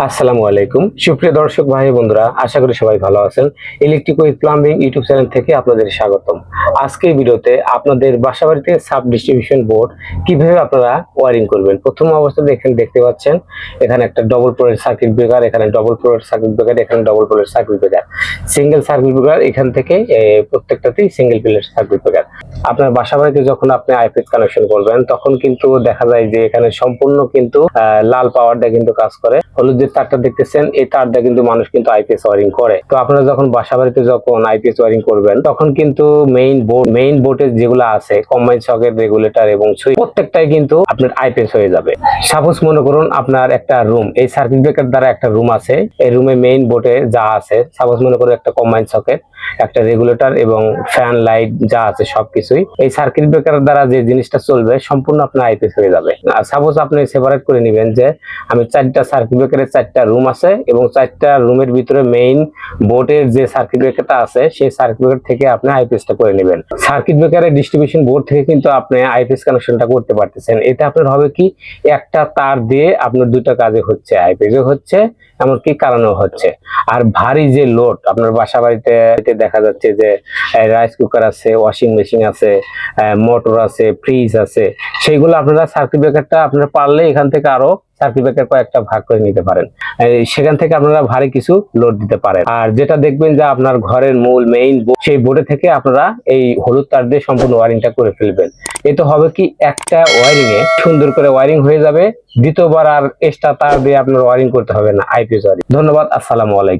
আসসালামু আলাইকুম। সুপ্রিয় দর্শক ভাই বন্ধুরা, আশা করি সবাই ভালো আছেন। Electric with plumbing YouTube channel থেকে আপনাদের স্বাগতম। আজকের ভিডিওতে আপনাদের বাসাবাড়িতে সাব ডিস্ট্রিবিউশন বোর্ড কীভাবে আপনারা ওয়ারিং করবেন? প্রথম অবস্থাতে এখানে দেখতে পাচ্ছেন, এখানে একটা ডবল পোলের সার্কিট ব্রেকার এখানে ডবল পোলের সার্কিট ব্রেকার এখানে ডবল পোলের circuit breaker single circuit breaker এখান থেকে প্রত্যেকটাতেই সিঙ্গেল পিলের সার্কিট ব্রেকার আপনার বাসাবাড়িতে যখন আপনি আইপিএস কানেকশন করবেন, তখন কিন্তু দেখা যায় যে এখানে সম্পূর্ণ কিন্তু লাল পাওয়ারটা কিন্তু কাজ করে। হলুদ যে তারটা দেখতেছেন, এই তারটা কিন্তু মানুষ কিন্তু আইপিএস ওয়ারিং করে। তো আপনারা যখন বাসা বাড়িতে যখন আইপিএস ওয়ারিং করবেন, তখন কিন্তু মেইন বোর্ড মেইন বোর্ডের যেগুলো আছে কম্বাইন সকেট রেগুলেটর এবং সুইচ প্রত্যেকটাই কিন্তু আপনার আইপিএস হয়ে যাবে। সাপোজ মনে করুন আপনার একটা রুম এই সার্কিট ব্রেকার দ্বারা একটা রুম আছে, এই রুমে মেইন বোর্ডে যা আছে সাপোজ মনে করুন একটা কম্বাইন সকেট একটা রেগুলেটর এবং ফ্যান লাইট যা আছে সবকিছুই এই সার্কিট ব্রেকার দ্বারা যে জিনিসটা চলবে, সম্পূর্ণ আপনার আইপিএস হয়ে যাবে। আর সাপোজ আপনি সেপারেট করে নেবেন যে, আমি চারটা সার্কিট ব্রেকারের চারটা রুম আছে এবং চারটা রুমের ভিতরে মেইন বোর্ডের যে সার্কিট ব্রেকারটা আছে, সেই সার্কিট ব্রেকার থেকে আপনি আইপিএসটা করে নেবেন। সার্কিট ব্রেকারের ডিস্ট্রিবিউশন বোর্ড থেকে কিন্তু আপনি আইপিএস কানেকশনটা করতে পারতেছেন। এতে আপনার হবে কি, একটা তার দিয়ে আপনার দুটো কাজে হচ্ছে। আইপিএস হচ্ছে, এমনকি কারণও হচ্ছে। আর ভারী যে লোড আপনার বাসা বাড়িতে দেখা যাচ্ছে যে রাইস কুকার আছে ওয়াশিং মেশিন আছে মোটর আছে ফ্রিজ আছে, সেইগুলো আপনারা সার্কিট ব্রেকারটা আপনারা পারলে এখান থেকে আরও সার্কিট ব্রেকার কয়েকটা ভাগ করে নিতে পারেন। সেখান থেকে আপনারা ভারী কিছু লোড দিতে পারেন। আর যেটা দেখবেন যে আপনার ঘরের মূল মেইন সেই বোর্ডে থেকে আপনারা এই হলুদ তার দিয়ে সম্পূর্ণ ওয়ারিংটা করে ফেলবেন। এতে হবে কি একটা ওয়ারিং এ সুন্দর করে ওয়ারিং হয়ে যাবে, দ্বিতীয়বার আর এক্সট্রা তার দিয়ে আপনার ওয়ারিং করতে হবে না আইপিএস ওয়ারিং ধন্যবাদ, আসসালামু আলাইকুম।